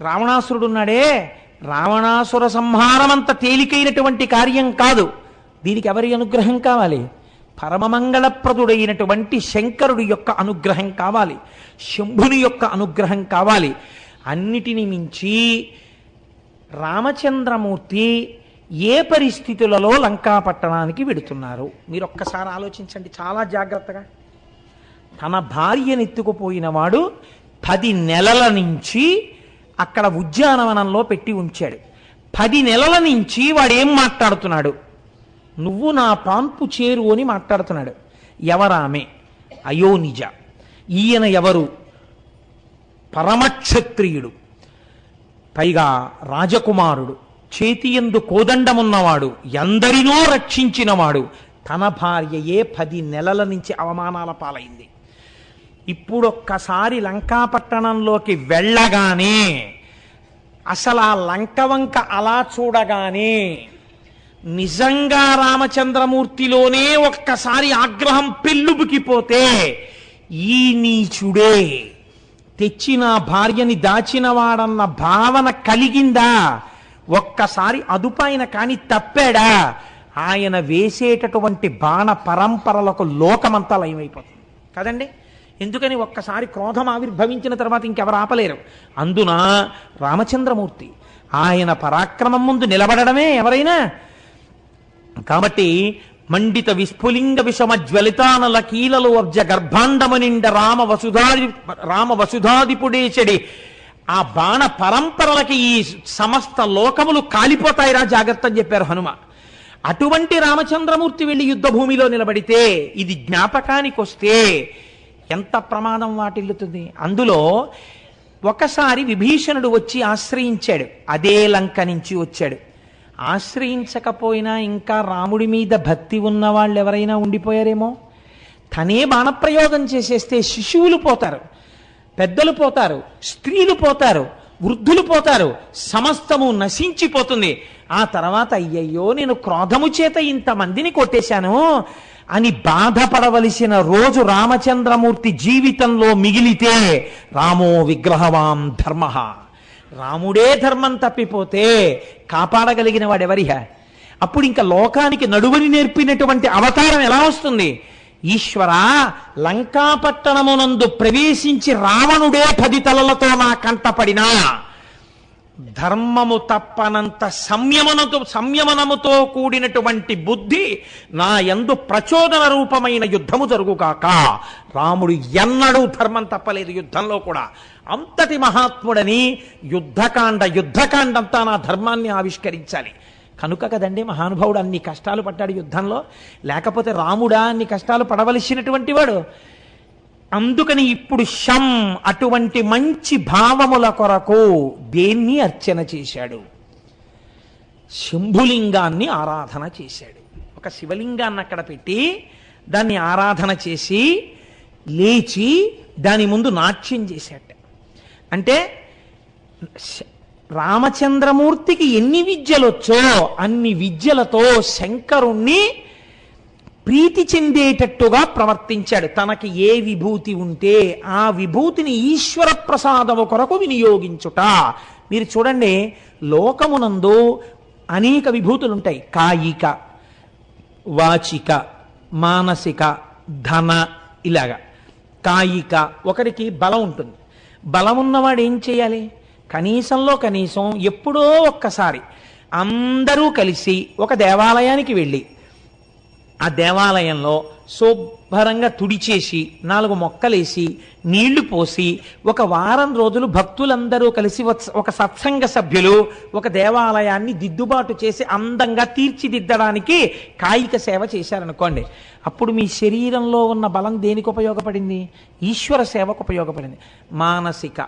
రావణాసురుడు ఉన్నాడే రావణాసుర సంహారం అంత తేలికైనటువంటి కార్యం కాదు. దీనికి ఎవరి అనుగ్రహం కావాలి? పరమమంగళప్రదుడైనటువంటి శంకరుడి యొక్క అనుగ్రహం కావాలి. శంభుని యొక్క అనుగ్రహం కావాలి. అన్నిటిని మించి రామచంద్రమూర్తి ఏ పరిస్థితులలో లంకాపట్టణానికి వెడుతున్నారు? మీరు ఒక్కసారి ఆలోచించండి చాలా జాగ్రత్తగా. తన భార్యను వాడు పది నెలల నుంచి అక్కడ ఉద్యానవనంలో పెట్టి ఉంచాడు. పది నెలల నుంచి వాడేం మాట్లాడుతున్నాడు? నువ్వు నా పాన్పు చేరు అని మాట్లాడుతున్నాడు. ఎవరామె? అయోనిజ. ఈయన ఎవరు? పరమక్షత్రియుడు. పైగా రాజకుమారుడు. చేతియందు కోదండమున్నవాడు. ఎందరినో రక్షించినవాడు. తన భార్యయే పది నెలల నుంచి అవమానాల పాలైంది. ఇప్పుడొక్కసారి లంకాపట్టణంలోకి వెళ్ళగానే అసలు ఆ లంకవంక అలా చూడగానే నిజంగా రామచంద్రమూర్తిలోనే ఒక్కసారి ఆగ్రహం పెళ్ళుబుకిపోతే ఈ నీచుడే తెచ్చిన భార్యని దాచినవాడన్న భావన కలిగిందా? ఒక్కసారి అదుపాయన కాని తప్పాడా? ఆయన వేసేటటువంటి బాణ పరంపరలకు లోకమంతా లయమైపోతుంది. కదండి? ఎందుకని ఒక్కసారి క్రోధం ఆవిర్భవించిన తర్వాత ఇంకెవరు ఆపలేరు. అందున రామచంద్రమూర్తి ఆయన పరాక్రమం ముందు నిలబడడమే ఎవరైనా? కాబట్టి మండిత విస్ఫులింగ విషమ జ్వలితానల కీలలు అబ్జ గర్భాండమనిండ రామ వసుధాది రామ వసుధాదిపుడేచడి ఆ బాణ పరంపరలకి ఈ సమస్త లోకములు కాలిపోతాయిరా జాగ్రత్త అని చెప్పారు హనుమ. అటువంటి రామచంద్రమూర్తి వెళ్ళి యుద్ధ భూమిలో నిలబడితే ఇది జ్ఞాపకానికి వస్తే ఎంత ప్రమాదం వాటిల్లుతుంది? అందులో ఒకసారి విభీషణుడు వచ్చి ఆశ్రయించాడు. అదే లంక నుంచి వచ్చాడు. ఆశ్రయించకపోయినా ఇంకా రాముడి మీద భక్తి ఉన్న వాళ్ళు ఎవరైనా ఉండిపోయారేమో? తనే బాణప్రయోగం చేసేస్తే శిశువులు పోతారు. పెద్దలు పోతారు. స్త్రీలు పోతారు. వృద్ధులు పోతారు. సమస్తము నశించిపోతుంది. ఆ తర్వాత అయ్యయ్యో నేను క్రోధము చేత ఇంతమందిని కొట్టేశాను. అని బాధపడవలసిన రోజు రామచంద్రమూర్తి జీవితంలో మిగిలితే రామో విగ్రహవాం ధర్మ. రాముడే ధర్మం తప్పిపోతే కాపాడగలిగిన వాడెవరిహ? అప్పుడు ఇంకా లోకానికి నడువని నేర్పినటువంటి అవతారం ఎలా వస్తుంది? ఈశ్వర లంకాపట్టణమునందు ప్రవేశించి రావణుడే పది తలలతో నా కంటపడినా ధర్మము తప్పనంత సంయమనతో సంయమనముతో కూడినటువంటి బుద్ధి నా ఎందు ప్రచోదన రూపమైన యుద్ధము జరుగుగాక. రాముడు ఎన్నడూ ధర్మం తప్పలేదు యుద్ధంలో కూడా. అంతటి మహాత్ముడని యుద్ధకాండ యుద్ధకాండంతా నా ధర్మాన్ని ఆవిష్కరించాలి. కనుక కదండి మహానుభావుడు అన్ని కష్టాలు పడ్డాడు యుద్ధంలో. లేకపోతే రాముడా అన్ని కష్టాలు పడవలసినటువంటి వాడు. అందుకని ఇప్పుడు శం అటువంటి మంచి భావముల కొరకు దేన్ని అర్చన చేశాడు? శంభులింగాన్ని ఆరాధన చేశాడు. ఒక శివలింగాన్ని అక్కడ పెట్టి దాన్ని ఆరాధన చేసి లేచి దాని ముందు నాట్యం చేశాట. అంటే రామచంద్రమూర్తికి ఎన్ని విద్యలొచ్చో అన్ని విద్యలతో శంకరుణ్ణి ప్రీతి చెందేటట్టుగా ప్రవర్తించాడు. తనకి ఏ విభూతి ఉంటే ఆ విభూతిని ఈశ్వర ప్రసాదము కొరకు వినియోగించుట. మీరు చూడండి లోకమునందు అనేక విభూతులు ఉంటాయి కాయిక వాచిక మానసిక ధన ఇలాగా. కాయిక ఒకరికి బలం ఉంటుంది. బలం ఉన్నవాడు ఏం చేయాలి? కనీసంలో కనీసం ఎప్పుడో ఒక్కసారి అందరూ కలిసి ఒక దేవాలయానికి వెళ్ళి ఆ దేవాలయంలో శుభ్రంగా తుడిచేసి నాలుగు మొక్కలేసి నీళ్ళు పోసి ఒక వారం రోజులు భక్తులందరూ కలిసి వత్స- ఒక సత్సంగ సభ్యులు ఒక దేవాలయాన్ని దిద్దుబాటు చేసి అందంగా తీర్చిదిద్దడానికి కాయిక సేవ చేశారనుకోండి. అప్పుడు మీ శరీరంలో ఉన్న బలం దేనికి ఉపయోగపడింది? ఈశ్వర సేవకు ఉపయోగపడింది. మానసిక.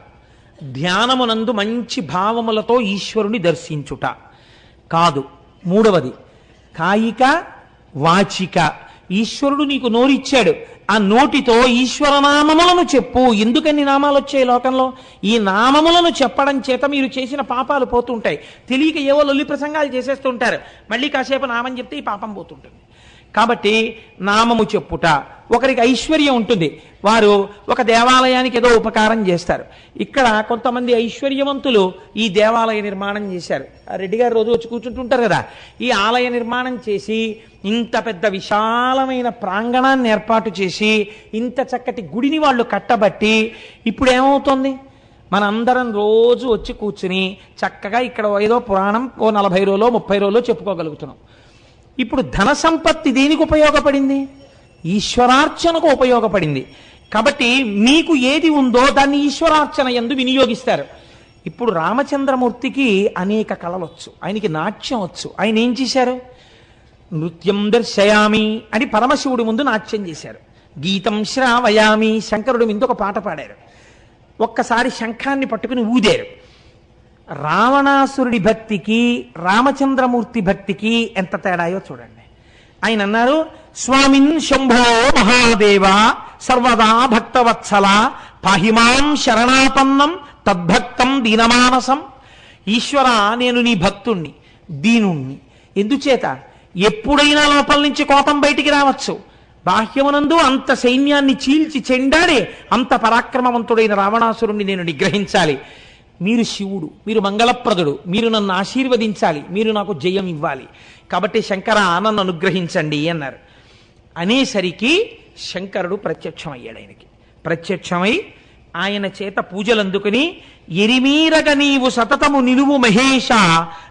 ధ్యానమునందు మంచి భావములతో ఈశ్వరుని దర్శించుట. కాదు మూడవది. కాయిక వాచిక. ఈశ్వరుడు నీకు నోరిచ్చాడు. ఆ నోటితో ఈశ్వర నామములను చెప్పు. ఎందుకని నామాలు వచ్చాయి లోకంలో? ఈ నామములను చెప్పడం చేత మీరు చేసిన పాపాలు పోతుంటాయి. తెలియక ఏవో లొల్లి ప్రసంగాలు చేసేస్తుంటారు. మళ్ళీ కాసేపు నామం చెప్తే ఈ పాపం పోతుంటుంది. కాబట్టి నామము చెప్పుట. ఒకరికి ఐశ్వర్యం ఉంటుంది. వారు ఒక దేవాలయానికి ఏదో ఉపకారం చేస్తారు. ఇక్కడ కొంతమంది ఐశ్వర్యవంతులు ఈ దేవాలయ నిర్మాణం చేశారు. రెడ్డి గారు రోజు వచ్చి కూర్చుంటుంటారు కదా. ఈ ఆలయ నిర్మాణం చేసి ఇంత పెద్ద విశాలమైన ప్రాంగణాన్ని ఏర్పాటు చేసి ఇంత చక్కటి గుడిని వాళ్ళు కట్టబట్టి ఇప్పుడు ఏమవుతుంది మనందరం రోజు వచ్చి కూర్చుని చక్కగా ఇక్కడ ఏదో పురాణం ఓ నలభై రోజులో ముప్పై రోజులో చెప్పుకోగలుగుతున్నాం. ఇప్పుడు ధన సంపత్తి దేనికి ఉపయోగపడింది? ఈశ్వరార్చనకు ఉపయోగపడింది. కాబట్టి మీకు ఏది ఉందో దాన్ని ఈశ్వరార్చన ఎందు వినియోగిస్తారు. ఇప్పుడు రామచంద్రమూర్తికి అనేక కళలు వచ్చు ఆయనకి నాట్యం వచ్చు. ఆయన ఏం చేశారు? నృత్యం దర్శయామి అని పరమశివుడి ముందు నాట్యం చేశారు. గీతం శ్రావయామి శంకరుడు మీద ఒక పాట పాడారు. ఒక్కసారి శంఖాన్ని పట్టుకుని ఊదారు. రావణాసురుడి భక్తికి రామచంద్రమూర్తి భక్తికి ఎంత తేడాయో చూడండి. ఆయన అన్నారు స్వామిన్ శంభో మహాదేవ సర్వదా భక్తవత్సల పాహిమాం శరణాపన్నం తద్భక్తం దీనమానసం. ఈశ్వర నేను నీ భక్తుణ్ణి దీనుణ్ణి. ఎందుచేత? ఎప్పుడైనా లోపల నుంచి కోపం బయటికి రావచ్చు. బాహ్యమునందు అంత సైన్యాన్ని చీల్చి చెండాడి అంత పరాక్రమవంతుడైన రావణాసురుణ్ణి నేను నిగ్రహించాలి. మీరు శివుడు మీరు మంగళప్రదుడు మీరు నన్ను ఆశీర్వదించాలి మీరు నాకు జయం ఇవ్వాలి. కాబట్టి శంకర నన్ను అనుగ్రహించండి అన్నారు. అనేసరికి శంకరుడు ప్రత్యక్షమయ్యాడు ఆయనకి. ప్రత్యక్షమై ఆయన చేత పూజలు అందుకుని ఎరిమీరగ నీవు సతతము నిలువు మహేష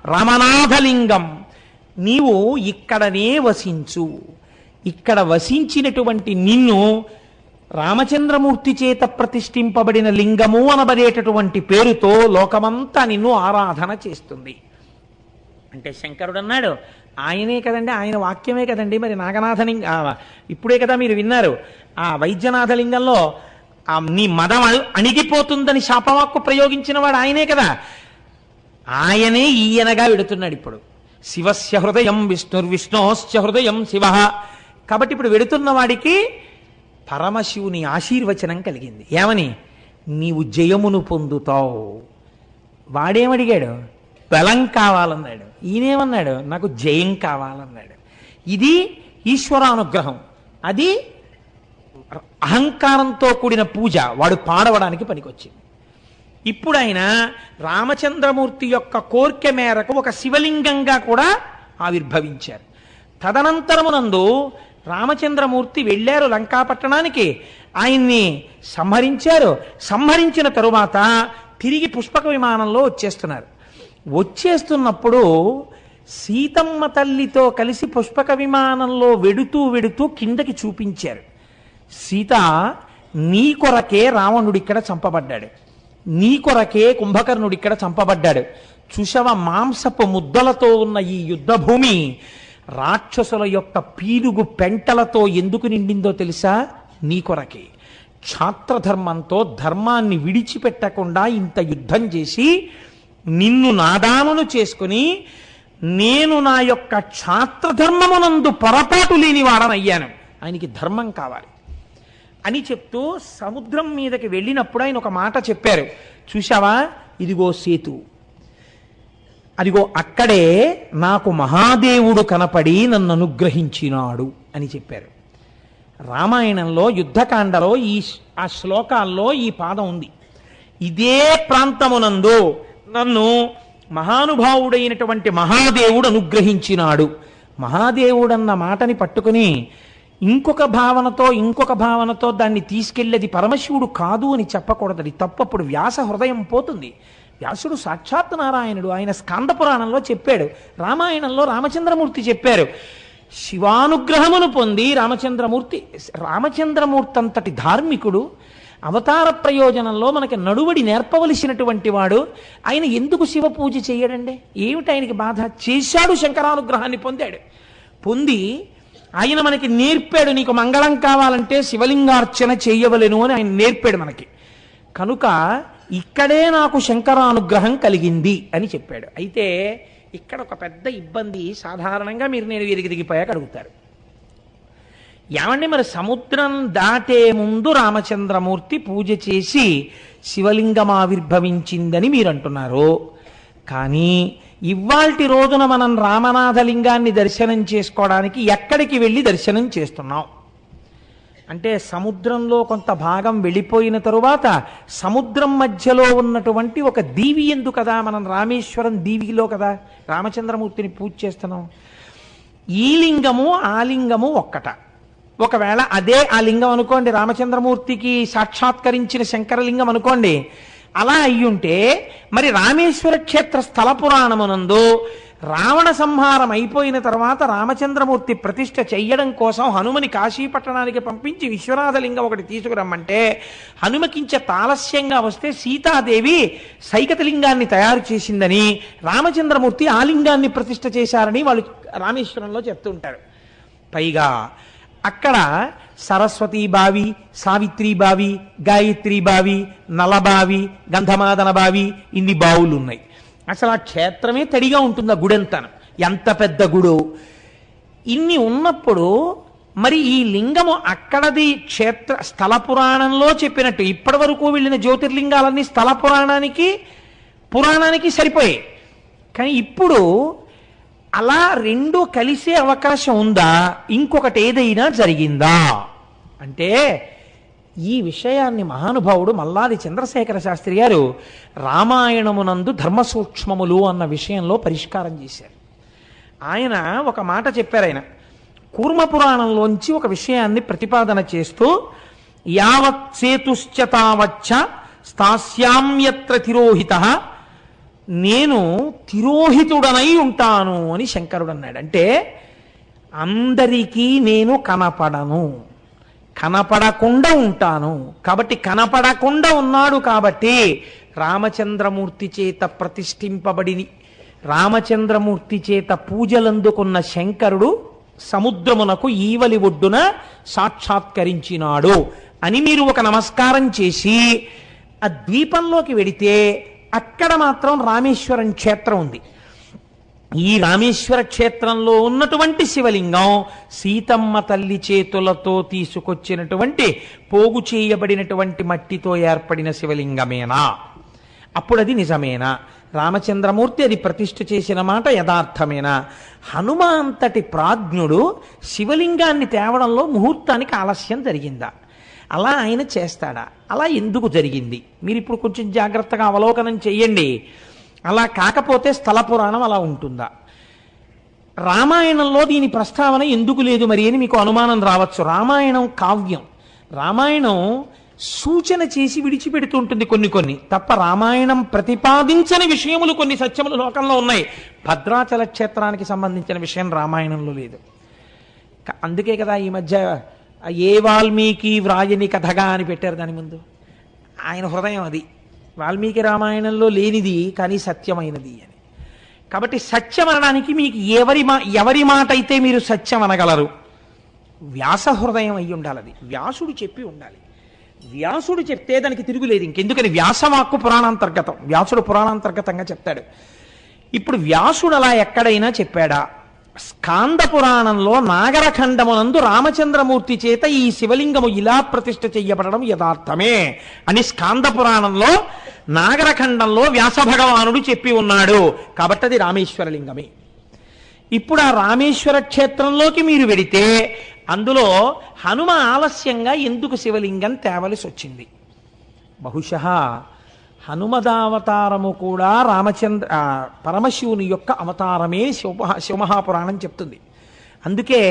రామనాథలింగం నీవు ఇక్కడనే వసించు. ఇక్కడ వసించినటువంటి నిన్ను రామచంద్రమూర్తి చేత ప్రతిష్ఠింపబడిన లింగము అనబడేటటువంటి పేరుతో లోకమంతా నిన్ను ఆరాధన చేస్తుంది. అంటే శంకరుడు అన్నాడు ఆయనే కదండి ఆయన వాక్యమే కదండి మరి నాగనాథలింగ లింగ ఇప్పుడే కదా మీరు విన్నారు ఆ వైద్యనాథలింగంలో లింగంలో నీ మదం అణి- అణిగిపోతుందని శాపవాక్కు ప్రయోగించిన వాడు ఆయనే కదా. ఆయనే ఈయనగా వెడుతున్నాడు ఇప్పుడు. శివస్య హృదయం విష్ణుర్విష్ణోశ్చ హృదయం శివ. కాబట్టి ఇప్పుడు వెడుతున్న వాడికి పరమశివుని ఆశీర్వచనం కలిగింది. ఏమని? నీవు జయమును పొందుతావు. వాడేమడిగాడు? బలం కావాలన్నాడు. ఈయనేమన్నాడు? నాకు జయం కావాలన్నాడు. ఇది ఈశ్వరానుగ్రహం. అది అహంకారంతో కూడిన పూజ. వాడు పాడవడానికి పనికొచ్చింది. ఇప్పుడు ఆయన రామచంద్రమూర్తి యొక్క కోరిక మేరకు ఒక శివలింగంగా కూడా ఆవిర్భవించారు. తదనంతరమునందు రామచంద్రమూర్తి వెళ్ళారు లంకాపట్టణానికి. ఆయన్ని సంహరించారు. సంహరించిన తరువాత తిరిగి పుష్పక విమానంలో వచ్చేస్తున్నారు. వచ్చేస్తున్నప్పుడు సీతమ్మ తల్లితో కలిసి పుష్పక విమానంలో వెడుతూ వెడుతూ కిందకి చూపించారు. సీత నీ కొరకే రావణుడు ఇక్కడ చంపబడ్డాడు. నీ కొరకే కుంభకర్ణుడు ఇక్కడ చంపబడ్డాడు. చుషవ మాంసపు ముద్దలతో ఉన్న ఈ యుద్ధభూమి రాక్షసుల యొక్క పీలుగు పెంటలతో ఎందుకు నిండిందో తెలుసా? నీ కొరకే. క్షాత్రధర్మంతో ధర్మాన్ని విడిచిపెట్టకుండా ఇంత యుద్ధం చేసి నిన్ను నాదామును చేసుకుని నేను నా యొక్క క్షాత్రధర్మమునందు పొరపాటు లేని వాడనయ్యాను. ఆయనకి ధర్మం కావాలి. అని చెప్తూ సముద్రం మీదకి వెళ్ళినప్పుడు ఆయన ఒక మాట చెప్పారు. చూశావా? ఇదిగో సేతు అదిగో అక్కడే నాకు మహాదేవుడు కనపడి నన్ను అనుగ్రహించినాడు అని చెప్పారు. రామాయణంలో యుద్ధకాండలో ఈ ఆ శ్లోకాల్లో ఈ పాదం ఉంది. ఇదే ప్రాంతమునందు నన్ను మహానుభావుడైనటువంటి మహాదేవుడు అనుగ్రహించినాడు. మహాదేవుడన్న మాటని పట్టుకుని ఇంకొక భావనతో ఇంకొక భావనతో దాన్ని తీసుకెళ్ళేది పరమశివుడు కాదు అని చెప్పకూడదు. తప్పప్పుడు వ్యాస హృదయం పోతుంది. వ్యాసుడు సాక్షాత్ నారాయణుడు. ఆయన స్కాంద పురాణంలో చెప్పాడు. రామాయణంలో రామచంద్రమూర్తి చెప్పారు. శివానుగ్రహమును పొంది రామచంద్రమూర్తి రామచంద్రమూర్తి అంతటి ధార్మికుడు అవతార ప్రయోజనంలో మనకి నడువడి నేర్పవలసినటువంటి వాడు. ఆయన ఎందుకు శివ పూజ చేయడండి? ఏమిటి ఆయనకి బాధ? చేశాడు శంకరానుగ్రహాన్ని పొందాడు. పొంది ఆయన మనకి నేర్పాడు నీకు మంగళం కావాలంటే శివలింగార్చన చేయవలను అని ఆయన నేర్పాడు మనకి. కనుక ఇక్కడే నాకు శంకరానుగ్రహం కలిగింది అని చెప్పాడు. అయితే ఇక్కడ ఒక పెద్ద ఇబ్బంది సాధారణంగా మీరు నేను వీరికి దిగిపోయాక అడుగుతారు. ఏమండి మరి సముద్రం దాటే ముందు రామచంద్రమూర్తి పూజ చేసి శివలింగం ఆవిర్భవించిందని మీరు అంటున్నారు. కానీ ఇవాల్టి రోజున మనం రామనాథలింగాన్ని దర్శనం చేసుకోవడానికి ఎక్కడికి వెళ్ళి దర్శనం చేస్తున్నాం? అంటే సముద్రంలో కొంత భాగం వెళ్ళిపోయిన తరువాత సముద్రం మధ్యలో ఉన్నటువంటి ఒక దీవి ఎందు కదా మనం రామేశ్వరం దీవిలో కదా రామచంద్రమూర్తిని పూజ చేస్తున్నాం. ఈ లింగము ఆ లింగము ఒక్కట. ఒకవేళ అదే ఆ లింగం అనుకోండి రామచంద్రమూర్తికి సాక్షాత్కరించిన శంకరలింగం అనుకోండి అలా అయ్యుంటే మరి రామేశ్వర క్షేత్ర స్థల పురాణమునందు రావణ సంహారం అయిపోయిన తర్వాత రామచంద్రమూర్తి ప్రతిష్ట చెయ్యడం కోసం హనుమని కాశీపట్టణానికి పంపించి విశ్వనాథలింగం ఒకటి తీసుకురమ్మంటే హనుమకించే తాలస్యంగా వస్తే సీతాదేవి సైకతలింగాన్ని తయారు చేసిందని రామచంద్రమూర్తి ఆ లింగాన్ని ప్రతిష్ఠ చేశారని వాళ్ళు రామేశ్వరంలో చెప్తుంటారు. పైగా అక్కడ సరస్వతీ బావి సావిత్రి బావి గాయత్రి బావి నలబావి గంధమాదన బావి ఇన్ని బావులు ఉన్నాయి అసలు ఆ క్షేత్రమే తడిగా ఉంటుంది ఆ గుడంతాను? ఎంత పెద్ద గుడు? ఇన్ని ఉన్నప్పుడు మరి ఈ లింగము అక్కడది క్షేత్ర స్థల పురాణంలో చెప్పినట్టు ఇప్పటి వరకు వెళ్ళిన జ్యోతిర్లింగాలన్నీ స్థల పురాణానికి పురాణానికి సరిపోయాయి. కానీ ఇప్పుడు అలా రెండు కలిసే అవకాశం ఉందా? ఇంకొకటి ఏదైనా జరిగిందా? అంటే ఈ విషయాన్ని మహానుభావుడు మల్లాది చంద్రశేఖర శాస్త్రి గారు రామాయణమునందు ధర్మసూక్ష్మములు అన్న విషయంలో పరిష్కారం చేశారు. ఆయన ఒక మాట చెప్పారు ఆయన. కూర్మ పురాణంలోంచి ఒక విషయాన్ని ప్రతిపాదన చేస్తూ యావత్ సేతుశ్చ తావచ్చ స్థాస్యామ్యత్ర తిరోహిత నేను తిరోహితుడనై ఉంటాను అని శంకరుడు అన్నాడు. అంటే అందరికీ నేను కనపడను. కనపడకుండా ఉంటాను. కాబట్టి కనపడకుండా ఉన్నాడు కాబట్టి రామచంద్రమూర్తి చేత ప్రతిష్ఠింపబడి రామచంద్రమూర్తి చేత పూజలందుకున్న శంకరుడు సముద్రమునకు ఈవలి ఒడ్డున సాక్షాత్కరించినాడు అని మీరు ఒక నమస్కారం చేసి ఆ ద్వీపంలోకి వెడితే అక్కడ మాత్రం రామేశ్వరం క్షేత్రం ఉంది. ఈ రామేశ్వర క్షేత్రంలో ఉన్నటువంటి శివలింగం సీతమ్మ తల్లి చేతులతో తీసుకొచ్చినటువంటి పోగు చేయబడినటువంటి మట్టితో ఏర్పడిన శివలింగమేనా? అప్పుడు అది నిజమేనా? రామచంద్రమూర్తి అది ప్రతిష్ఠ చేసిన మాట యథార్థమేనా? హనుమ అంతటి ప్రాజ్ఞుడు శివలింగాన్ని తేవడంలో ముహూర్తానికి ఆలస్యం జరిగిందా? అలా ఆయన చేస్తాడా? అలా ఎందుకు జరిగింది? మీరు ఇప్పుడు కొంచెం జాగ్రత్తగా అవలోకనం చెయ్యండి. అలా కాకపోతే స్థల పురాణం అలా ఉంటుందా? రామాయణంలో దీని ప్రస్తావన ఎందుకు లేదు మరి అని మీకు అనుమానం రావచ్చు. రామాయణం కావ్యం. రామాయణం సూచన చేసి విడిచిపెడుతుంటుంది కొన్ని కొన్ని. తప్ప రామాయణం ప్రతిపాదించని విషయములు కొన్ని సత్యములు లోకంలో ఉన్నాయి. భద్రాచల క్షేత్రానికి సంబంధించిన విషయం రామాయణంలో లేదు. అందుకే కదా ఈ మధ్య ఏ వాల్మీకి వ్రాయని కథగా అని పెట్టారు దాని ముందు. ఆయన హృదయం అది. వాల్మీకి రామాయణంలో లేనిది కానీ సత్యమైనది అని. కాబట్టి సత్యం అనడానికి మీకు ఎవరి మా ఎవరి మాట అయితే మీరు సత్యం అనగలరు వ్యాస హృదయం అయి ఉండాలి అది వ్యాసుడు చెప్పి ఉండాలి. వ్యాసుడు చెప్తే దానికి తిరుగులేదు ఇంకెందుకని? వ్యాసవాక్కు పురాణాంతర్గతం. వ్యాసుడు పురాణాంతర్గతంగా చెప్తాడు. ఇప్పుడు వ్యాసుడు అలా ఎక్కడైనా చెప్పాడా? స్కాంద పురాణంలో నాగరఖండమునందు రామచంద్రమూర్తి చేత ఈ శివలింగము ఇలా ప్రతిష్ఠ చెయ్యబడడం యథార్థమే అని స్కాంద పురాణంలో నాగరఖండంలో వ్యాస భగవానుడు చెప్పి ఉన్నాడు. కాబట్టి అది రామేశ్వరలింగమే. ఇప్పుడు ఆ రామేశ్వర క్షేత్రంలోకి మీరు వెడితే అందులో హనుమ ఆలస్యంగా ఎందుకు శివలింగం తేవలసి వచ్చింది బహుశ హనుమదావతారము కూడా రామచంద్ర పరమశివుని యొక్క అవతారమే శివ శివమహాపురాణం చెప్తుంది. అందుకే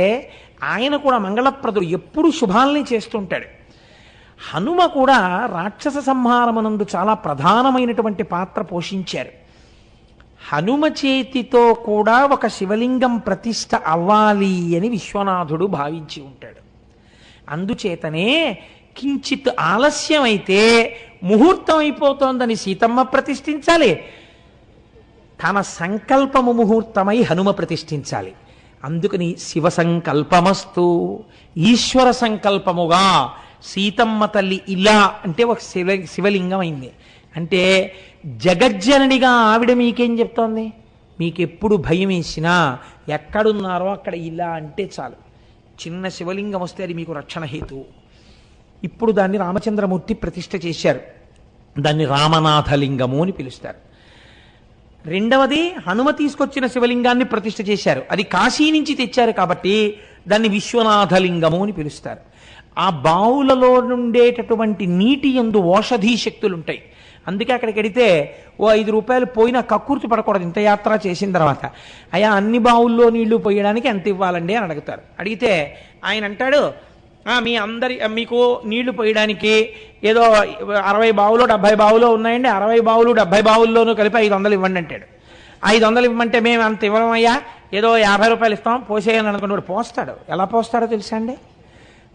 ఆయన కూడా మంగళప్రదుడు ఎప్పుడు శుభాల్ని చేస్తుంటాడు. హనుమ కూడా రాక్షస సంహారమునందు చాలా ప్రధానమైనటువంటి పాత్ర పోషించారు. హనుమ చేతితో కూడా ఒక శివలింగం ప్రతిష్ట అవ్వాలి అని విశ్వనాథుడు భావించి ఉంటాడు. అందుచేతనే కించిత్ ఆలస్యమైతే ముహూర్తం అయిపోతోందని సీతమ్మ ప్రతిష్ఠించాలి. తన సంకల్పము ముహూర్తమై హనుమ ప్రతిష్ఠించాలి. అందుకని శివ సంకల్పమస్తు ఈశ్వర సంకల్పముగా సీతమ్మ తల్లి ఇలా అంటే ఒక శివ శివలింగం అయింది. అంటే జగజ్జననిగా ఆవిడ మీకేం చెప్తోంది? మీకెప్పుడు భయం వేసినా ఎక్కడున్నారో అక్కడ ఇలా అంటే చాలు. చిన్న శివలింగం వస్తే అది మీకు రక్షణ హేతువు ఇప్పుడు దాన్ని రామచంద్రమూర్తి ప్రతిష్ఠ చేశారు. దాన్ని రామనాథలింగము అని పిలుస్తారు. రెండవది హనుమ తీసుకొచ్చిన శివలింగాన్ని ప్రతిష్ఠ చేశారు. అది కాశీ నుంచి తెచ్చారు కాబట్టి దాన్ని విశ్వనాథలింగము అని పిలుస్తారు. ఆ బావులలో నుండేటటువంటి నీటి ఎందు ఓషధీ శక్తులు ఉంటాయి అందుకే అక్కడికి వెడితే ఓ ఐదు రూపాయలు పోయినా కక్కుర్తి పడకూడదు ఇంత యాత్ర చేసిన తర్వాత. అయ్యా అన్ని బావుల్లో నీళ్ళు పోయడానికి ఎంత ఇవ్వాలండి? అని అడుగుతారు. అడిగితే ఆయన అంటాడు మీ అందరి మీకు నీళ్ళు పోయడానికి ఏదో అరవై బావులు డెబ్బై బావులు ఉన్నాయండి. అరవై బావులు డెబ్బై బావుల్లోనూ కలిపి ఐదు వందలు ఇవ్వండి అంటాడు. ఐదు వందలు ఇవ్వమంటే మేము అంత ఇవ్వమయ్యా? ఏదో యాభై రూపాయలు ఇస్తాం పోసేయని అనుకున్నాడు పోస్తాడు. ఎలా పోస్తాడో తెలుసా అండి?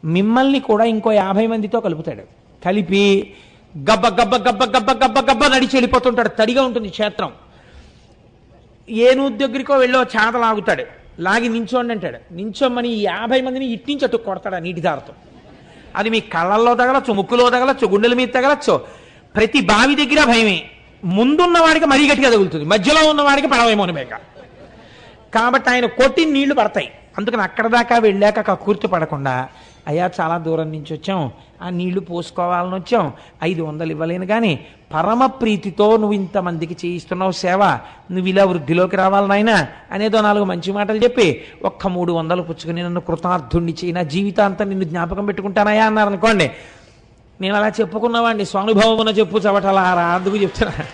మిమ్మల్ని కూడా ఇంకో యాభై మందితో కలుపుతాడు. కలిపి గబ్బ గబ్బ గబ్బ గబ్బ గబ్బ గబ్బ నడిచి వెళ్ళిపోతుంటాడు. తడిగా ఉంటుంది క్షేత్రం. ఏ దగ్గరికో వెళ్ళో చేత లాగుతాడు. లాగి నించోండి అంటాడు. నించోమని ఈ యాభై మందిని ఇట్టించి అటు కొడతాడు ఆ నీటి దారతో. అది మీ కళ్ళల్లో తగలచ్చు ముక్కులో తగలచ్చు గుండెల మీద తగలచ్చు. ప్రతి బావి దగ్గర భయమే. ముందున్న వాడికి మరీ గట్టిగా తగులుతుంది. మధ్యలో ఉన్న వాడికి పడవేమో మేక కాబట్టి ఆయన కొట్టి నీళ్ళు పడతాయి. అందుకని అక్కడ దాకా వెళ్ళాక కక్కుర్తి పడకుండా అయ్యా చాలా దూరం నుంచి వచ్చాం. ఆ నీళ్ళు పోసుకోవాలని వచ్చాం. ఐదు వందలు ఇవ్వలేను కానీ పరమ ప్రీతితో నువ్వు ఇంతమందికి చేయిస్తున్నావు సేవ. నువ్వు ఇలా వృద్ధిలోకి రావాలి నాయనా అనేదో నాలుగు మంచి మాటలు చెప్పి ఒక్క మూడు వందలు పుచ్చుకుని నన్ను కృతార్థుణ్ణి చేయి నా జీవితాంతం నిన్ను జ్ఞాపకం పెట్టుకుంటానయా అన్నారు అనుకోండి. నేను అలా చెప్పుకున్నవాడిని స్వానుభవమున చెప్పు చవటలారా అందుకు చెప్తున్నా.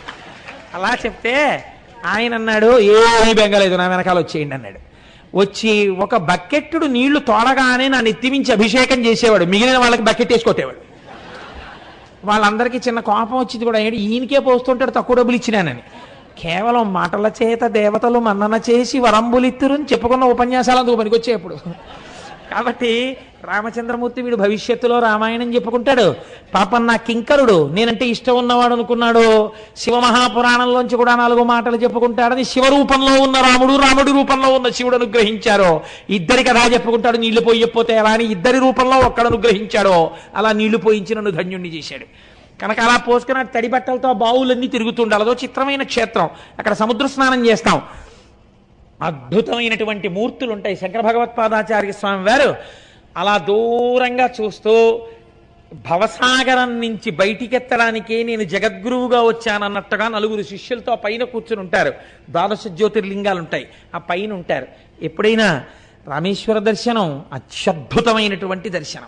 అలా చెప్తే ఆయన అన్నాడు ఏమీ బెంగలేదు నా వెనకాల వచ్చేయండి అన్నాడు. వచ్చి ఒక బకెట్టుడు నీళ్ళు తోడగానే నా నెత్తిమించి అభిషేకం చేసేవాడు. మిగిలిన వాళ్ళకి బకెట్ వేసుకొట్టేవాడు వాళ్ళందరికీ చిన్న కోపం వచ్చింది కూడా. ఏంటి ఈయనకే పోస్తుంటాడు తక్కువ డబ్బులు ఇచ్చినానని. కేవలం మాటల చేత దేవతలు మన్నన చేసి వరంబులిత్తురుని చెప్పుకున్న ఉపన్యాసాలు అందుకు పనికొచ్చేప్పుడు. కాబట్టి రామచంద్రమూర్తి వీడు భవిష్యత్తులో రామాయణం చెప్పుకుంటాడు. పాపం నా కింకరుడు నేనంటే ఇష్టం ఉన్నవాడు అనుకున్నాడు. శివమహాపురాణంలోంచి కూడా నాలుగు మాటలు చెప్పుకుంటాడని శివరూపంలో ఉన్న రాముడు రాముడి రూపంలో ఉన్న శివుడు అనుగ్రహించారు. ఇద్దరి కథ చెప్పుకుంటాడు నీళ్ళు పోయకపోతే ఎలా అని ఇద్దరి రూపంలో ఒక్కడు అనుగ్రహించాడో. అలా నీళ్ళు పోయించి నన్ను ధన్యుణ్ణి చేశాడు. కనుక అలా పోసుకున్న తడి బట్టలతో బావులన్నీ తిరుగుతుండాలి అదో చిత్రమైన క్షేత్రం. అక్కడ సముద్ర స్నానం చేస్తాం. అద్భుతమైనటువంటి మూర్తులు ఉంటాయి శంకర భగవత్పాదాచార్య స్వామి వారు అలా దూరంగా చూస్తూ భవసాగరం నుంచి బయటికెత్తడానికే నేను జగద్గురువుగా వచ్చానన్నట్టుగా నలుగురు శిష్యులతో పైన కూర్చుని ఉంటారు. ద్వాదశ జ్యోతిర్లింగాలు ఉంటాయి ఆ పైన ఉంటారు. ఎప్పుడైనా రామేశ్వర దర్శనం అత్యద్భుతమైనటువంటి దర్శనం.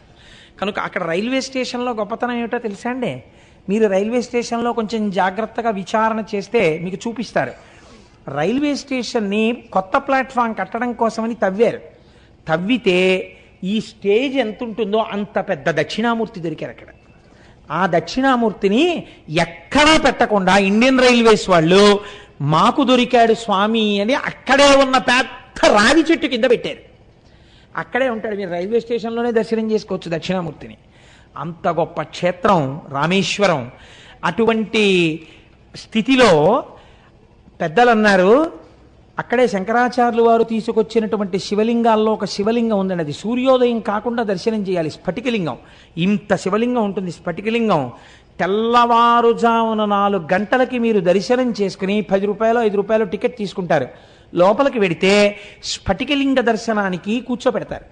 కనుక అక్కడ రైల్వే స్టేషన్లో గొప్పతనం ఏమిటో తెలుసా అండి? మీరు రైల్వే స్టేషన్లో కొంచెం జాగ్రత్తగా విచారణ చేస్తే మీకు చూపిస్తారు. రైల్వే స్టేషన్ని కొత్త ప్లాట్ఫామ్ కట్టడం కోసమని తవ్వారు. తవ్వితే ఈ స్టేజ్ ఎంత ఉంటుందో అంత పెద్ద దక్షిణామూర్తి దొరికారు అక్కడ. ఆ దక్షిణామూర్తిని ఎక్కడా పెట్టకుండా ఇండియన్ రైల్వేస్ వాళ్ళు మాకు దొరికాడు స్వామి అని అక్కడే ఉన్న పెద్ద రావి చెట్టు కింద పెట్టారు. అక్కడే ఉంటాడు. మీరు రైల్వే స్టేషన్లోనే దర్శనం చేసుకోవచ్చు దక్షిణామూర్తిని. అంత గొప్ప క్షేత్రం రామేశ్వరం అటువంటి స్థితిలో పెద్దలు అన్నారు అక్కడే శంకరాచార్యులు వారు తీసుకొచ్చినటువంటి శివలింగాల్లో ఒక శివలింగం ఉందండి. అది సూర్యోదయం కాకుండా దర్శనం చేయాలి. స్ఫటికలింగం. ఇంత శివలింగం ఉంటుంది స్ఫటికలింగం. తెల్లవారుజామున నాలుగు గంటలకి మీరు దర్శనం చేసుకుని పది రూపాయలు ఐదు రూపాయలు టికెట్ తీసుకుంటారు. లోపలికి వెడితే స్ఫటికలింగ దర్శనానికి కూర్చోబెడతారు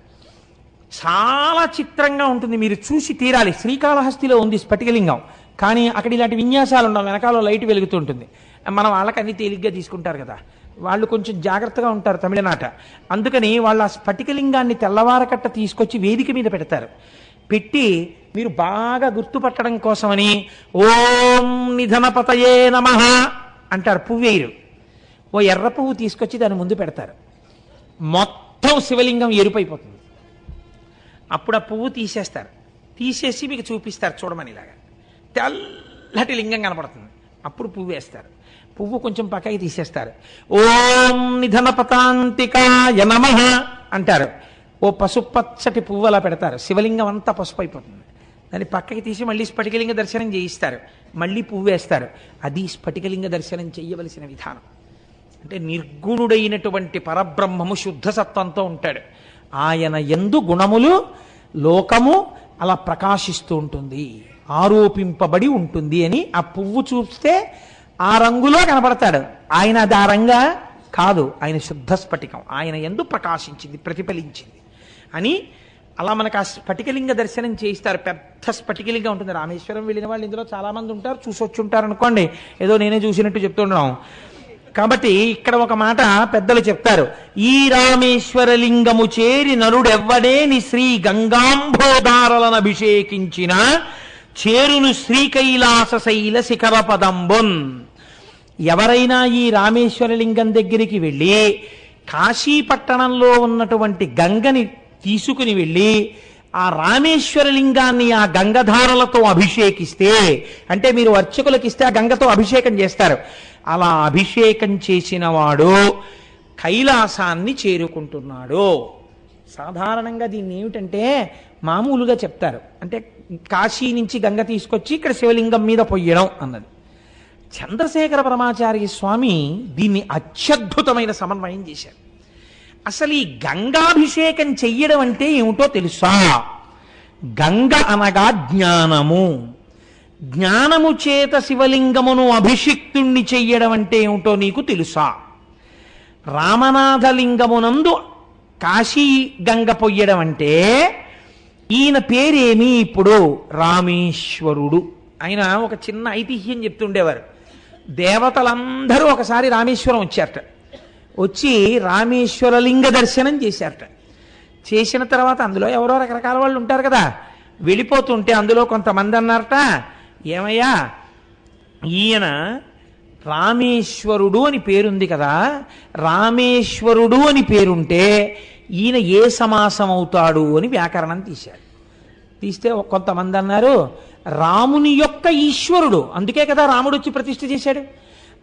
చాలా చిత్రంగా ఉంటుంది. మీరు చూసి తీరాలి. శ్రీకాళహస్తిలో ఉంది స్ఫటికలింగం. కానీ అక్కడ ఇలాంటి విన్యాసాలు ఉండవు. వెనకాల లైట్ వెలుగుతూ ఉంటుంది. మన వాళ్ళకి అన్ని తేలిగ్గా తీసుకుంటారు కదా. వాళ్ళు కొంచెం జాగ్రత్తగా ఉంటారు తమిళనాట. అందుకని వాళ్ళు ఆ స్ఫటికలింగాన్ని తెల్లవారకట్ట తీసుకొచ్చి వేదిక మీద పెడతారు. పెట్టి మీరు బాగా గుర్తుపట్టడం కోసమని ఓం నిధనపతయే నమ అంటారు పువ్వేరు ఓ ఎర్ర పువ్వు తీసుకొచ్చి దాని ముందు పెడతారు. మొత్తం శివలింగం ఎరుపైపోతుంది అప్పుడు ఆ పువ్వు తీసేస్తారు. తీసేసి మీకు చూపిస్తారు చూడమని ఇలాగా. తెల్లటి లింగం కనపడుతుంది. అప్పుడు పువ్వు వేస్తారు పువ్వు కొంచెం పక్కకి తీసేస్తారు. ఓం నిధన పతాంతికాయ నమ అంటారు. ఓ పసుపచ్చటి పువ్వు అలా పెడతారు. శివలింగం అంతా పసుపు అయిపోతుంది. దాన్ని పక్కకి తీసి మళ్ళీ స్ఫటికలింగ దర్శనం చేయిస్తారు. మళ్ళీ పువ్వు వేస్తారు. అది స్ఫటికలింగ దర్శనం చేయవలసిన విధానం. అంటే నిర్గుణుడైనటువంటి పరబ్రహ్మము శుద్ధ సత్వంతో ఉంటాడు. ఆయన ఎందు గుణములు లోకము అలా ప్రకాశిస్తూ ఉంటుంది. ఆరోపింపబడి ఉంటుంది అని ఆ పువ్వు చూస్తే ఆ రంగులో కనపడతాడు. ఆయన అది ఆ రంగా కాదు. ఆయన శుద్ధ స్ఫటికం. ఆయన ఎందు ప్రకాశించింది ప్రతిఫలించింది. అని అలా మనకు ఆ స్ఫటికలింగ దర్శనం చేయిస్తారు. పెద్ద స్ఫటికలింగం ఉంటుంది. రామేశ్వరం వెళ్ళిన వాళ్ళు ఇందులో చాలామంది ఉంటారు. చూసి వచ్చి ఉంటారు అనుకోండి. ఏదో నేనే చూసినట్టు చెప్తున్నాం కాబట్టి ఇక్కడ ఒక మాట పెద్దలు చెప్తారు. ఈ రామేశ్వరలింగము చేరి నరుడెవ్వడేని శ్రీ గంగాంబోదారలను అభిషేకించిన చేరును శ్రీకైలాస శైల శిఖర పదంబున్ ఎవరైనా ఈ రామేశ్వరలింగం దగ్గరికి వెళ్ళి కాశీ పట్టణంలో ఉన్నటువంటి గంగని తీసుకుని వెళ్ళి ఆ రామేశ్వరలింగాన్ని ఆ గంగధారలతో అభిషేకిస్తే అంటే మీరు అర్చకులకు ఇస్తే ఆ గంగతో అభిషేకం చేస్తారు. అలా అభిషేకం చేసిన వాడు కైలాసాన్ని చేరుకుంటున్నాడు. సాధారణంగా దీన్ని ఏమిటంటే మామూలుగా చెప్తారు. అంటే కాశీ నుంచి గంగ తీసుకొచ్చి ఇక్కడ శివలింగం మీద పొయ్యడం అన్నది. చంద్రశేఖర పరమాచార్య స్వామి దీన్ని అత్యద్భుతమైన సమన్వయం చేశారు. అసలు ఈ గంగాభిషేకం చెయ్యడం అంటే ఏమిటో తెలుసా? గంగ అనగా జ్ఞానము. జ్ఞానము చేత శివలింగమును అభిషిక్తుణ్ణి చెయ్యడం అంటే ఏమిటో నీకు తెలుసా? రామనాథలింగమునందు కాశీ గంగ పొయ్యడం అంటే ఈయన పేరేమి ఇప్పుడు? రామేశ్వరుడు. ఆయన ఒక చిన్న ఐతిహ్యం చెప్తుండేవారు. దేవతలందరూ ఒకసారి రామేశ్వరం వచ్చారట. వచ్చి రామేశ్వర లింగ దర్శనం చేశారట. చేసిన తర్వాత అందులో ఎవరో రకరకాల వాళ్ళు ఉంటారు కదా. వెళ్ళిపోతుంటే అందులో కొంతమంది అన్నారట ఏమయ్యా ఈయన రామేశ్వరుడు అని పేరుంది కదా. రామేశ్వరుడు అని పేరుంటే ఈయన ఏ సమాసం అవుతాడు అని వ్యాకరణం తీశాడు తీస్తే కొంతమంది అన్నారు రాముని యొక్క ఈశ్వరుడు. అందుకే కదా రాముడు వచ్చి ప్రతిష్ఠ చేశాడు.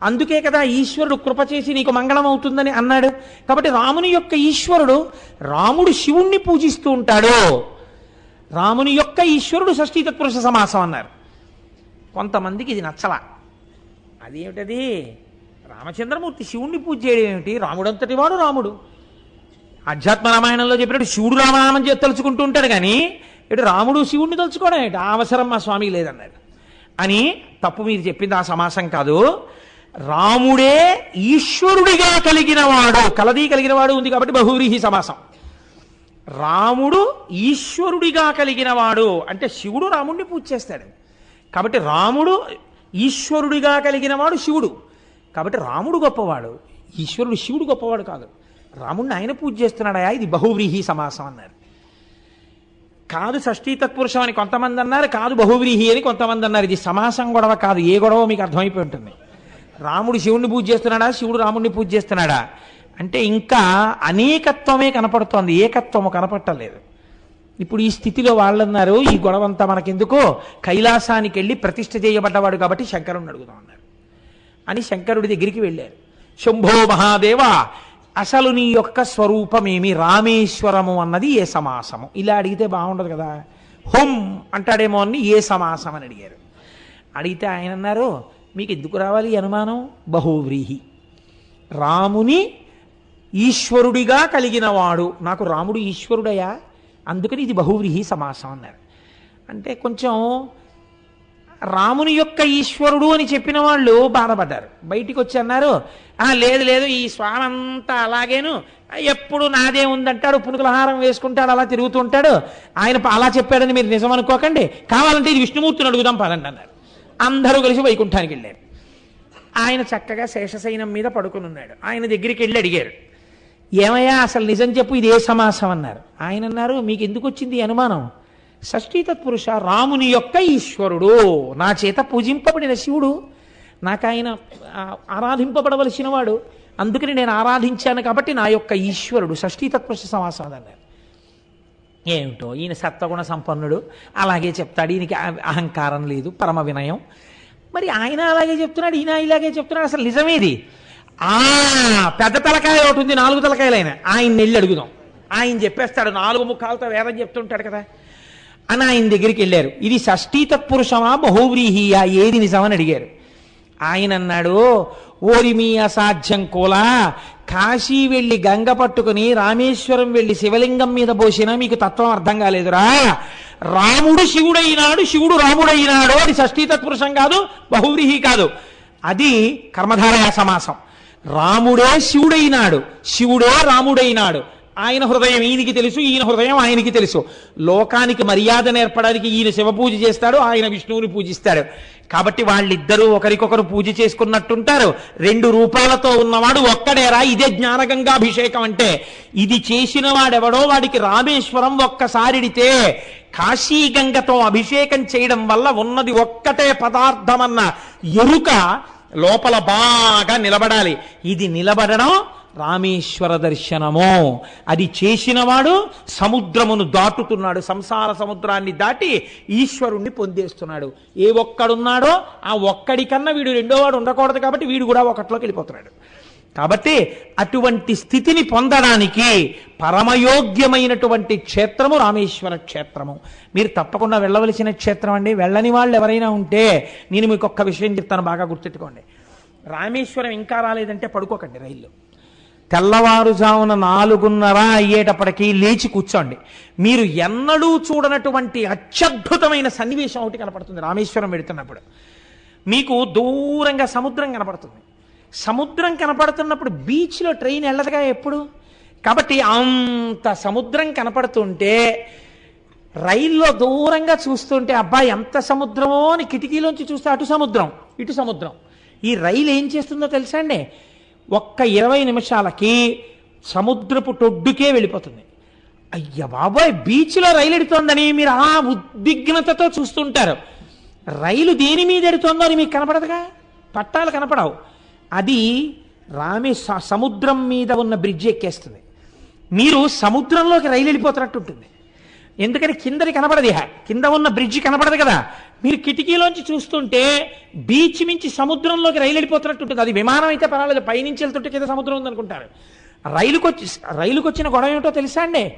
అందుకే కదా ఈశ్వరుడు కృప చేసి నీకు మంగళం అవుతుందని అన్నాడు. కాబట్టి రాముని యొక్క ఈశ్వరుడు రాముడు శివుణ్ణి పూజిస్తూ ఉంటాడు. రాముని యొక్క ఈశ్వరుడు షష్ఠీ తత్పురుష సమాసం అన్నారు. కొంతమందికి ఇది నచ్చల. అదేమిటది? రామచంద్రమూర్తి శివుణ్ణి పూజ చేయడం ఏమిటి? రాముడంతటి వాడు రాముడు. అధ్యాత్మ రామాయణంలో చెప్పినట్టు శివుడు రామనామం తలుచుకుంటూ ఉంటాడు కానీ ఇటు రాముడు శివుణ్ణి తలుచుకోవడం ఏంటి అవసరం మా స్వామి లేదన్నాడు. అని తప్పు మీరు చెప్పింది ఆ సమాసం కాదు. రాముడే ఈశ్వరుడిగా కలిగినవాడు కలది కలిగినవాడు ఉంది కాబట్టి బహువ్రీహి సమాసం. రాముడు ఈశ్వరుడిగా కలిగినవాడు అంటే శివుడు రాముడిని పూజ చేస్తాడు. కాబట్టి రాముడు ఈశ్వరుడిగా కలిగినవాడు శివుడు. కాబట్టి రాముడు గొప్పవాడు ఈశ్వరుడు శివుడు గొప్పవాడు కాదు. రాముడిని ఆయన పూజ చేస్తున్నాడయా? ఇది బహువ్రీహి సమాసం అన్నారు. కాదు షష్ఠీ తత్పురుషం అని కొంతమంది అన్నారు కాదు బహువ్రీహి అని కొంతమంది అన్నారు. ఇది సమాసం గొడవ కాదు ఏ గొడవ మీకు అర్థమైపోయి ఉంటుంది. రాముడు శివుణ్ణి పూజ చేస్తున్నాడా? శివుడు రాముడిని పూజ చేస్తున్నాడా? అంటే ఇంకా అనేకత్వమే కనపడుతోంది ఏకత్వము కనపట్టలేదు. ఇప్పుడు ఈ స్థితిలో వాళ్ళన్నారు ఈ గొడవంతా మనకెందుకో? కైలాసానికి వెళ్ళి ప్రతిష్ఠ చేయబడ్డవాడు కాబట్టి శంకరుని అడుగుదాం అన్నారు. అని శంకరుడి దగ్గరికి వెళ్ళారు. శంభో మహాదేవ అసలు నీ యొక్క స్వరూపమేమి రామేశ్వరము అన్నది ఏ సమాసము? ఇలా అడిగితే బాగుండదు కదా. హుం అంటాడేమో అని ఏ సమాసం అని అడిగారు. అడిగితే ఆయన అన్నారు మీకు ఎందుకు రావాలి అనుమానం? బహువ్రీహి. రాముని ఈశ్వరుడిగా కలిగినవాడు. నాకు రాముడు ఈశ్వరుడయా? అందుకని ఇది బహువ్రీహి సమాసం అన్నారు. అంటే కొంచెం రాముని యొక్క ఈశ్వరుడు అని చెప్పిన వాళ్ళు బాధపడ్డారు. బయటికి వచ్చి అన్నారు "ఆ, లేదు లేదు ఈ స్వామి అంతా అలాగేను. ఎప్పుడు నాదే ఉందంటాడు పునుకులహారం వేసుకుంటాడు అలా తిరుగుతూ ఉంటాడు ఆయన అలా చెప్పాడని మీరు నిజం అనుకోకండి. కావాలంటే ఇది విష్ణుమూర్తిని అడుగుదాం పదండి అన్నారు. అందరూ కలిసి వైకుంఠానికి వెళ్ళారు. ఆయన చక్కగా శేషశైనం మీద పడుకుని ఉన్నాడు. ఆయన దగ్గరికి వెళ్ళి అడిగారు ఏమయ్యా అసలు నిజం చెప్పు ఇది ఏ సమాసం అన్నారు. ఆయన అన్నారు మీకు ఎందుకు వచ్చింది అనుమానం? షష్ఠీ తత్పురుష రాముని యొక్క ఈశ్వరుడు. నా చేత పూజింపబడిన శివుడు. నాకు ఆయన ఆరాధింపబడవలసిన వాడు అందుకని నేను ఆరాధించాను కాబట్టి నా యొక్క ఈశ్వరుడు షష్ఠీ తత్పురుష సమాసం అన్నారు ఏమిటో ఈయన సత్వగుణ సంపన్నుడు. అలాగే చెప్తాడు ఈయనకి అహంకారం లేదు పరమ వినయం. మరి ఆయన అలాగే చెప్తున్నాడు ఈయన ఇలాగే చెప్తున్నాడు అసలు నిజమేది? ఆ పెద్ద తలకాయ ఒకటి ఉంది నాలుగు తలకాయలైన. ఆయన వెళ్ళి అడుగుదాం. ఆయన చెప్పేస్తాడు నాలుగు ముఖాలతో వేదం చెప్తుంటాడు కదా. అని ఆయన దగ్గరికి వెళ్ళారు. ఇది షష్ఠీ తత్పురుషమా బహువ్రీహియా? ఏది నిజమని అడిగారు. ఆయన అన్నాడు ఓరి మీ అసాధ్యం కూలా కాశీ వెళ్ళి గంగ పట్టుకుని రామేశ్వరం వెళ్ళి శివలింగం మీద పోసినా మీకు తత్వం అర్థం కాలేదురా. రాముడు శివుడైనాడు శివుడు రాముడైనాడు అది షష్ఠీ తత్పురుషం కాదు బహువ్రీహి కాదు. అది కర్మధారయ సమాసం. రాముడే శివుడైనాడు శివుడే రాముడైనాడు. ఆయన హృదయం ఈయనకి తెలుసు ఈయన హృదయం ఆయనకి తెలుసు. లోకానికి మర్యాద నేర్పడానికి ఈయన శివ పూజ చేస్తాడు ఆయన విష్ణువుని పూజిస్తాడు కాబట్టి వాళ్ళిద్దరూ ఒకరికొకరు పూజ చేసుకున్నట్టుంటారు. రెండు రూపాలతో ఉన్నవాడు ఒక్కడేరా ఇదే జ్ఞానగంగాభిషేకం అంటే. ఇది చేసిన వాడెవడో వాడికి రామేశ్వరం ఒక్కసారిడితే కాశీగంగతో అభిషేకం చేయడం వల్ల ఉన్నది ఒక్కటే పదార్థమన్న ఎరుక లోపల బాగా నిలబడాలి. ఇది నిలబడడం రామేశ్వర దర్శనము. అది చేసినవాడు సముద్రమును దాటుతున్నాడు. సంసార సముద్రాన్ని దాటి ఈశ్వరుణ్ణి పొందేస్తున్నాడు. ఏ ఒక్కడున్నాడో ఆ ఒక్కడికన్నా వీడు రెండోవాడు ఉండకూడదు కాబట్టి వీడు కూడా ఒకటిలోకి వెళ్ళిపోతున్నాడు. కాబట్టి అటువంటి స్థితిని పొందడానికి పరమయోగ్యమైనటువంటి క్షేత్రము రామేశ్వర క్షేత్రము. మీరు తప్పకుండా వెళ్ళవలసిన క్షేత్రం అండి. వెళ్ళని వాళ్ళు ఎవరైనా ఉంటే నేను మీకు ఒక్క విషయం చెప్తాను బాగా గుర్తెట్టుకోండి రామేశ్వరం ఇంకా రాలేదంటే పడుకోకండి రైల్లో. తెల్లవారుజామున నాలుగున్నర అయ్యేటప్పటికీ లేచి కూర్చోండి. మీరు ఎన్నడూ చూడనటువంటి అత్యద్భుతమైన సన్నివేశం ఒకటి కనపడుతుంది రామేశ్వరం వెళుతున్నప్పుడు. మీకు దూరంగా సముద్రం కనపడుతుంది. సముద్రం కనపడుతున్నప్పుడు బీచ్లో ట్రైన్ వెళ్ళదుగా ఎప్పుడు? కాబట్టి అంత సముద్రం కనపడుతుంటే రైల్లో దూరంగా చూస్తుంటే అబ్బా ఎంత సముద్రమో అని కిటికీలోంచి చూస్తే అటు సముద్రం ఇటు సముద్రం. ఈ రైలు ఏం చేస్తుందో తెలుసా అండి? ఒక్క ఇరవై నిమిషాలకి సముద్రపు టొడ్డుకే వెళ్ళిపోతుంది. అయ్య బాబాయ్ బీచ్లో రైలు ఎడుతోందని మీరు ఆ ఉద్విగ్నతతో చూస్తుంటారు. రైలు దేని మీద ఎడుతోందో అని మీకు కనపడదుగా? పట్టాలు కనపడవు. అది రామే స- సముద్రం మీద ఉన్న బ్రిడ్జ్ ఎక్కేస్తుంది. మీరు సముద్రంలోకి రైలు వెళ్ళిపోతున్నట్టు ఉంటుంది ఎందుకని కిందది కనపడది కింద ఉన్న బ్రిడ్జ్ కనపడదు కదా. మీరు కిటికీలోంచి చూస్తుంటే బీచ్ మించి సముద్రంలోకి రైలు వెళ్ళిపోతున్నట్టు ఉంటుంది. అది విమానం అయితే పర్వాలేదు. పైనుంచి వెళ్తుంటే కింద సముద్రం ఉందనుకుంటారు. రైలుకొచ్చి రైలుకొచ్చిన గొడవ ఏమిటో తెలుసా అండి?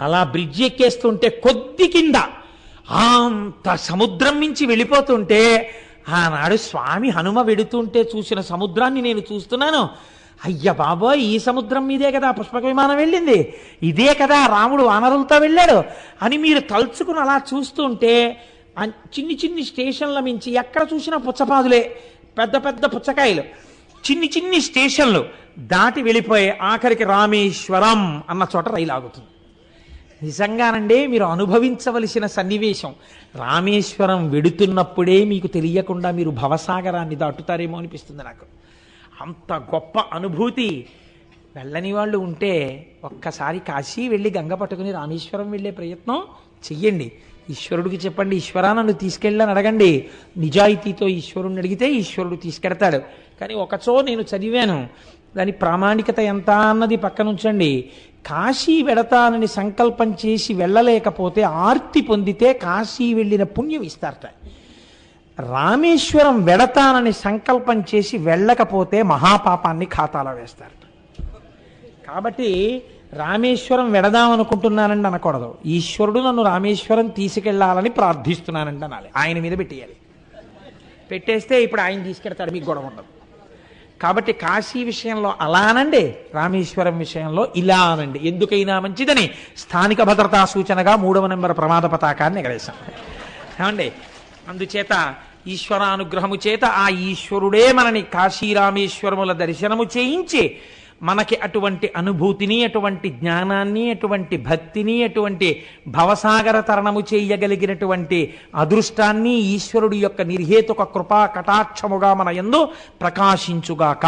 అలా బ్రిడ్జ్ ఎక్కేస్తుంటే కొద్ది కింద అంత సముద్రం మించి వెళ్ళిపోతుంటే ఆనాడు స్వామి హనుమ వెడుతుంటే చూసిన సముద్రాన్ని నేను చూస్తున్నాను. అయ్య బాబోయ్ ఈ సముద్రం మీదే కదా పుష్పక విమానం వెళ్ళింది. ఇదే కదా రాముడు వానరులతో వెళ్ళాడు. అని మీరు తలుచుకుని అలా చూస్తుంటే చిన్ని చిన్ని స్టేషన్ల మించి ఎక్కడ చూసినా పుచ్చపాదులే. పెద్ద పెద్ద పుచ్చకాయలు. చిన్ని చిన్ని స్టేషన్లు దాటి వెళ్ళిపోయి ఆఖరికి రామేశ్వరం అన్న చోట రైలు ఆగుతుంది. నిజంగానండి మీరు అనుభవించవలసిన సన్నివేశం. రామేశ్వరం వెడుతున్నప్పుడే మీకు తెలియకుండా మీరు భవసాగరాన్ని దాటుతారేమో అనిపిస్తుంది నాకు. అంత గొప్ప అనుభూతి. వెళ్ళని వాళ్ళు ఉంటే ఒక్కసారి కాశీ వెళ్ళి గంగ పట్టుకుని రామేశ్వరం వెళ్ళే ప్రయత్నం చెయ్యండి. ఈశ్వరుడికి చెప్పండి ఈశ్వరా నన్ను తీసుకెళ్ళని అడగండి. నిజాయితీతో ఈశ్వరుడిని అడిగితే ఈశ్వరుడు తీసుకెడతాడు. కానీ ఒకచో నేను చదివాను. దాని ప్రామాణికత ఎంత అన్నది పక్కనుంచండి కాశీ వెడతానని సంకల్పం చేసి వెళ్ళలేకపోతే ఆర్తి పొందితే కాశీ వెళ్ళిన పుణ్యం ఇస్తారట రామేశ్వరం వెడతానని సంకల్పం చేసి వెళ్ళకపోతే మహాపాపాన్ని ఖాతాలో వేస్తారు. కాబట్టి రామేశ్వరం వెడదామనుకుంటున్నానండి అనకూడదు. ఈశ్వరుడు నన్ను రామేశ్వరం తీసుకెళ్ళాలని ప్రార్థిస్తున్నానండి అనాలి. ఆయన మీద పెట్టేయాలి. పెట్టేస్తే ఇప్పుడు ఆయన తీసుకెడతాడు మీకు గొడవ ఉండదు. కాబట్టి కాశీ విషయంలో అలా అనండి రామేశ్వరం విషయంలో ఇలా అనండి ఎందుకైనా మంచిదని స్థానిక భద్రతా సూచనగా మూడవ నెంబర్ ప్రమాద పతాకాన్ని ఎగరేశాం. ఏమండి? అందుచేత ఈశ్వరానుగ్రహము చేత ఆ ఈశ్వరుడే మనని కాశీరామేశ్వరముల దర్శనము చేయించి మనకి అటువంటి అనుభూతిని అటువంటి జ్ఞానాన్ని అటువంటి భక్తిని అటువంటి భవసాగర తరణము చేయగలిగినటువంటి అదృష్టాన్ని ఈశ్వరుడి యొక్క నిర్హేతుక కృపా కటాక్షముగా మన యందు ప్రకాశించుగాక.